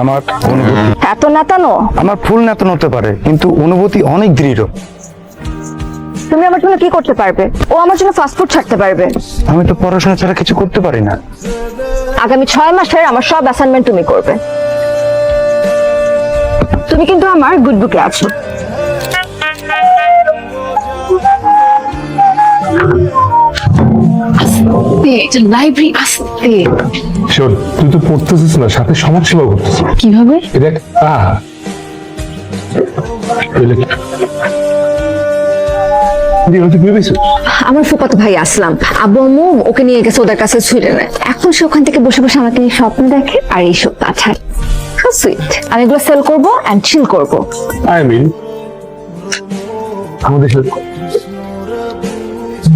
আমার অনুভূতি। এত নাতানো? আমার ফুল নেতন হতে পারে কিন্তু অনুভূতি অনেক দৃঢ়। তুমি আমার জন্য কি করতে পারবে? ও আমার জন্য ফাস্টফুড ছাড়তে পারবে। আমি তো পড়াশোনা ছাড়া কিছু করতে পারি না। আগামী ছয় মাসের আমার সব অ্যাসাইনমেন্ট তুমি করবে। তুমি কিন্তু আমার গুড বুকে আছো। লাইব্রেরি আসতে। শোন তুই তো পড়তেছিস না সাথে সমাজসেবা করতেছিস। কীভাবে? এটা আ। আমার ফুপাতো ভাই আসলাম। আব্বু আম্মু ওকে নিয়ে গেছে ওদের কাছে ছুঁড়ে নেয়। এখন সে ওখান থেকে বসে বসে আমাকে নিয়ে স্বপ্ন দেখে আর এইসব পাঠায়। সুইট আমি এগুলো সেল করব অ্যান্ড চিল করব। আই মিন আমাদের সাথে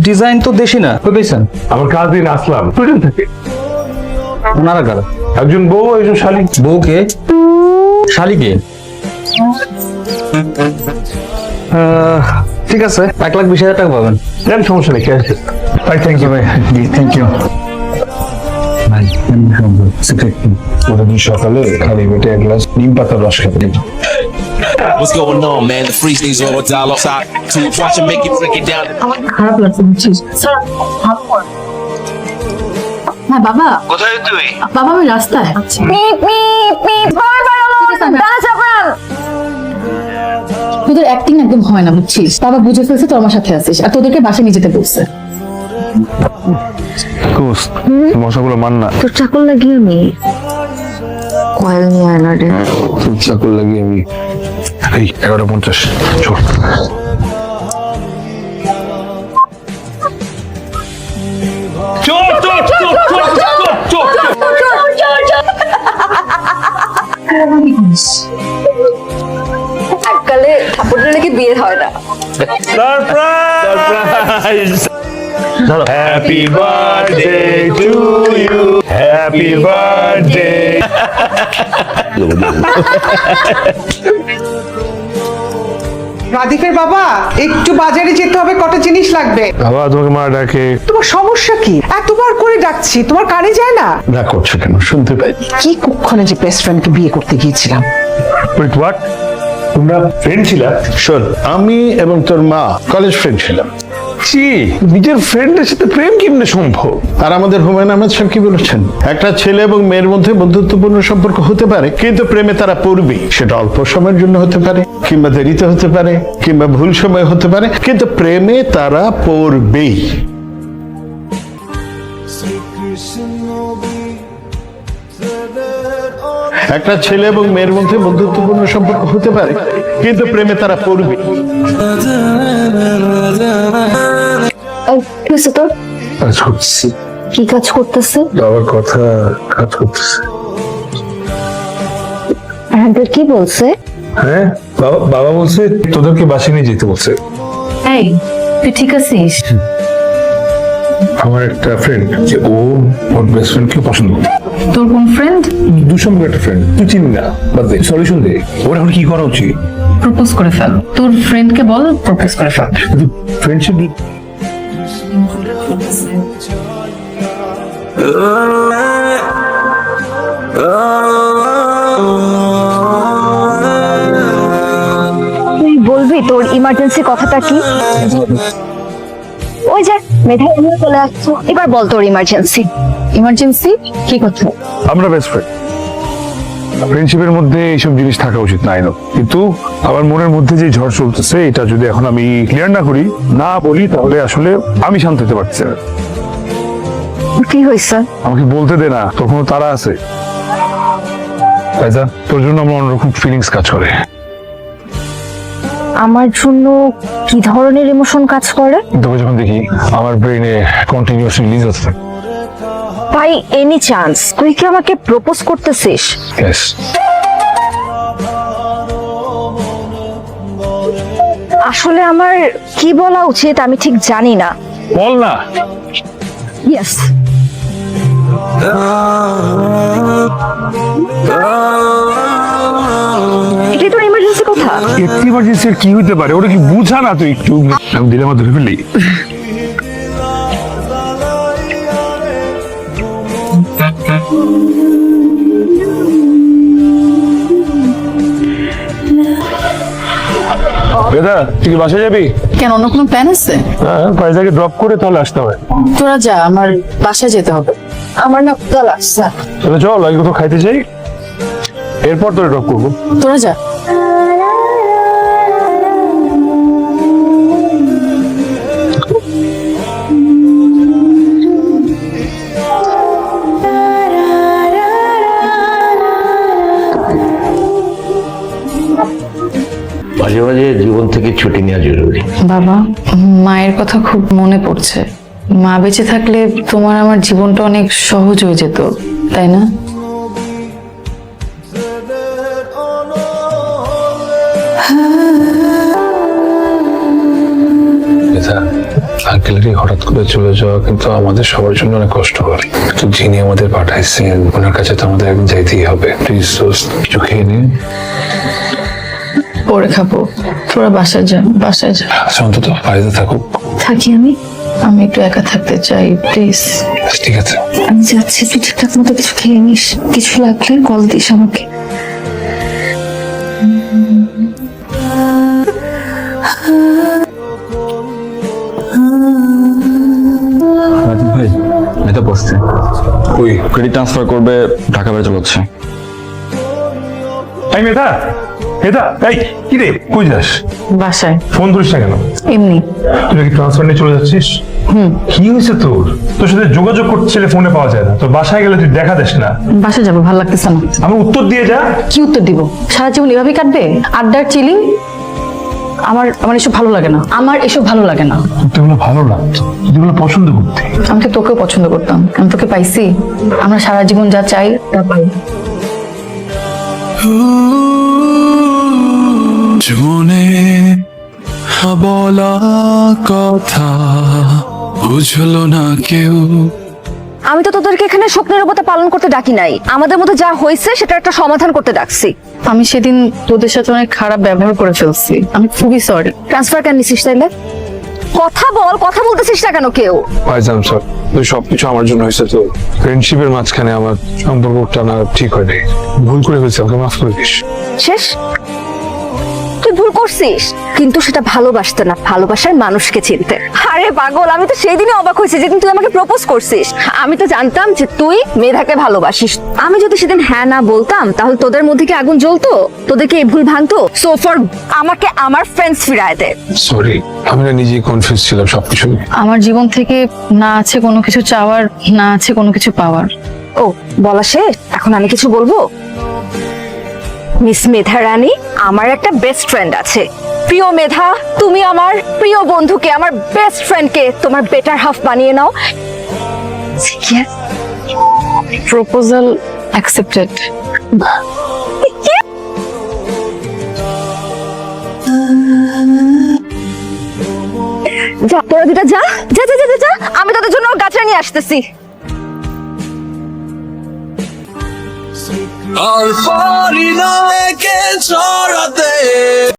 ডিজাইন তো দেশি না বুঝেছেন আমার কাজিন আসলাম। সুইডেন থাকে ওনারা কারা? একজন বউ একজন শালিক বউকে শালিকে আহ, ঠিক আছে এক লাখ বিশ হাজার টাকা পাবেন। দেন সমস্যা নেই ক্যাশ। ভাই থ্যাংক ইউ ভাই। থ্যাংক ইউ ভাই প্রতিদিন সকালে খালি পেটে এক গ্লাস নিম পাতার রস খেতে দিই। What's going on, man? The free things dollar. Top two, watch and make it break it down. খারাপ লাগছে বুঝছিস? স্যার হ্যাঁ বাবা। কোথায় তুই? বাবা আমি রাস্তায় আচ্ছা পিপ পিপ পিপ তোদের অ্যাক্টিং একদম হয় না বুঝছিস? বাবা বুঝে ফেলছে তোর আমার সাথে আছিস। আর তোদেরকে বাসে নিয়ে যেতে বলছে। কোস মশাগুলো মান না। তোর চাকল লাগিয়ে আমি কয়েল নিয়ে আয় না রে। চাকর লাগিয়ে আমি এই এগারোটা পঞ্চাশ চল। এককালে ঠাকুরের নাকি বিয়ে হয় না। Happy birthday to you happy birthday রাধিকের বাবা একটু বাজারে যেতে হবে কটা জিনিস লাগবে? বাবা তোমাকে মা ডাকে। তোমার সমস্যা কি? এতবার করে ডাকছি তোমার কানে যায় না? না করছ কেন? শুনতে পাই। কি কুক্ষণে যে বেস্ট ফ্রেন্ডকে বিয়ে করতে গিয়েছিলাম। ওয়েট হোয়াট তোমরা ফ্রেন্ড ছিলা? শোন আমি এবং তোর মা কলেজ ফ্রেন্ড ছিলাম। জি নিজের ফ্রেন্ডের সাথে প্রেম কেমনে সম্ভব? আর আমাদের হুমায়ুন আহমেদ সাহেব কি বলেছেন? একটা ছেলে এবং মেয়ের মধ্যে বন্ধুত্বপূর্ণ সম্পর্ক হতে পারে কিন্তু প্রেমে তারা পড়বেই সেটা অল্প সময়ের জন্য হতে পারে কিংবা দেরিতে হতে পারে কিংবা ভুল সময় হতে পারে কিন্তু প্রেমে তারা পড়বেই একটা ছেলে এবং মেয়ের মধ্যে বন্ধুত্বপূর্ণ সম্পর্ক হতে পারে কিন্তু প্রেমে তারা পড়বে। কি কাজ করতেছি। কি কাজ করতেছে? বাবার কথা কাজ করতেছে। আঙ্কেল কি বলছে? হ্যাঁ বাবা বাবা বলছে তোদেরকে বাসে নিয়ে যেতে বলছে। এই তুই ঠিক আছিস? আমার একটা ফ্রেন্ড যে ও ওর বেস্ট ফ্রেন্ডকে পছন্দ করে তোর কোন ফ্রেন্ড দুসম্পর্ক একটা ফ্রেন্ড তুই চিনি না বাদ দে সলিউশন দে ওর এখন কি করা উচিত? প্রপোজ করে ফেল। তোর ফ্রেন্ডকে বল প্রপোজ করে ফেল। কিন্তু ফ্রেন্ডশিপ তুই বলবি তোর ইমার্জেন্সি কথাটা কি? যে এমনি চলে আসছো। এবার বল তোর ইমার্জেন্সি ইমার্জেন্সি কি কথা? আমরা বেস্ট ফ্রেন্ড ফ্রেন্ডশিপের মধ্যে এইসব জিনিস থাকা উচিত না কিন্তু আমার মনের মধ্যে যে ঝড় চলতেছে এটা যদি এখন আমি ক্লিয়ার না করি না বলি তাহলে আসলে আমি শান্ত হতে পারছি না। কি হয়েছে? আমাকে বলতে দে না তখনও তারা আছে। ফায়জা তোর জন্য আমার অন্যরকম ফিলিংস কাজ করে। আমার জন্য কি ধরনের ইমোশন কাজ করে? তোকে যখন দেখি আমার ব্রেনে কন্টিনিউয়াস রিলিজ হচ্ছে ভাই এনি চান্স তুই কি আমাকে প্রপোজ করতেছিস? ইয়েস আসলে আমার কি বলা উচিত আমি ঠিক জানি না। বল না। ইয়েস এটাই তোর ব্যথা কি হতে পারে ওটা কি বুঝা না তুই একটু? আমি দিলাম ধরে ফেলি বেদা তুই কি বাসা যাবি? কেন অন্য কোনো প্ল্যান আছে? হ্যাঁ ড্রপ করে তাহলে আসতে হবে। তোরা যা আমার বাসায় যেতে হবে। আমার না ক্ষুধা লাগছে তাহলে চল আগে কোথাও খাইতে চাই এরপর তোরা ড্রপ করব। তোরা যা। থেকে ছুটি নেওয়া জরুরি। বাবা মায়ের কথা খুব মনে পড়ছে। মা বেঁচে থাকলে তোমার আমার জীবনটা অনেক সহজ হয়ে যেত তাই না? আঙ্কেলেরই হঠাৎ করে চলে যাওয়া কিন্তু আমাদের সবার জন্য অনেক কষ্ট করে তো যিনি আমাদের পাঠাইছেন ওনার কাছে তো আমাদের একদিন যাইতেই হবে। প্লিজ কিছু খেয়ে নিন পরে খাব। তোরা বাসায় যা বাসায় যা। আচ্ছা অন্তত ফায়দা থাকুক। থাকি আমি। আমি একটু একা থাকতে চাই প্লিজ। ঠিক আছে। আমি যাচ্ছি তুই ঠিকঠাক মতো কিছু খেয়ে নিস। কিছু লাগলে কল দিস আমাকে। রাজীব ভাই মেধা বসছে। ওই ক্রেডিট ট্রান্সফার করবে ঢাকা বেড়ে চলাচ্ছে এই মেধা মেধা এই কি রে কই যাস? বাসায়। ফোন ধরিস না কেন? এমনি। তুই কি ট্রান্সফার নিয়ে চলে যাচ্ছিস? কি হয়েছে তোর? তোর সাথে যোগাযোগ করতে ফোনে পাওয়া যায় না। তোর বাসায় গেলে তুই দেখা দিস না। বাসায় যাব ভালো লাগতেছে না। আমি উত্তর দিয়ে যা। কি উত্তর দিব? সারা জীবন এভাবেই কাটবে? আড্ডার চিলিং? আমার আমার এসব ভালো লাগে না। আমার এসব ভালো লাগে না। তোগুলো ভালো লাগতো যেগুলো পছন্দ করতে। আমি তো তোকেও পছন্দ করতাম। আমি তোকে পাইছি। আমরা সারা জীবন যা চাই তা পাই। জীবনে বলা কথা বুঝলো না কেউ। আমি তো তোদেরকে এখানে স্বপ্নের উপর পালন করতে ডাকি নাই। আমাদের মধ্যে যা হয়েছে সেটা একটা সমাধান করতে ডাকছি। আমি সেদিন তোদের সাথে অনেক খারাপ ব্যবহার করে ফেলছি। আমি খুবই সরি ট্রান্সফার কেন নিছিস তাইলে? কথা বল কথা বলতেছিস না কেন কেউ? ভাইজান স্যার তুই সবকিছু আমার জন্য হয়েছে তো। ফ্রেন্ডশিপের মাঝখানে আমার সম্পর্কটা না ঠিক হয় নাই ভুল করে ফেলছি আমাকে মাফ করে দিস। শেষ? ভুল করছিস? কিন্তু সেটা ভালোবাসতে না ভালোবাসার মানুষকে চিনতে। আরে পাগল আমি তো সেই দিনই অবাক হয়েছি যেদিন তুই আমাকে প্রপোজ করছিস। আমি তো জানতাম যে তুই মেধাকে ভালোবাসিস। আমি যদি সেদিন হ্যাঁ না বলতাম তাহলে তোদের মধ্যে কি আগুন জ্বলতো? তোদেরকে এই ভুল ভাঙতো? সো ফর আমাকে আমার ফ্রেন্ডস ফিরায় দে। সরি আমি না নিজেই কনফিউজ ছিলাম সবকিছু নিয়ে। আমার জীবন থেকে না আছে কোনো কিছু চাওয়ার না আছে কোনো কিছু পাওয়ার। ও বলা শেষ? এখন আমি কিছু বলব? মিস মেধা রানী আমার একটা বেস্ট ফ্রেন্ড আছে। প্রিয় মেধা তুমি আমার প্রিয় বন্ধুকে আমার বেস্ট ফ্রেন্ডকে তোমার বেটার হাফ বানিয়ে নাও. প্রপোজাল অ্যাকসেপ্টেড যা তোরা দুটা যা যা যা যা, যা যা আমি তোদের জন্য গাছটা নিয়ে আসতেছি। আর পারি না একে ছড়াতে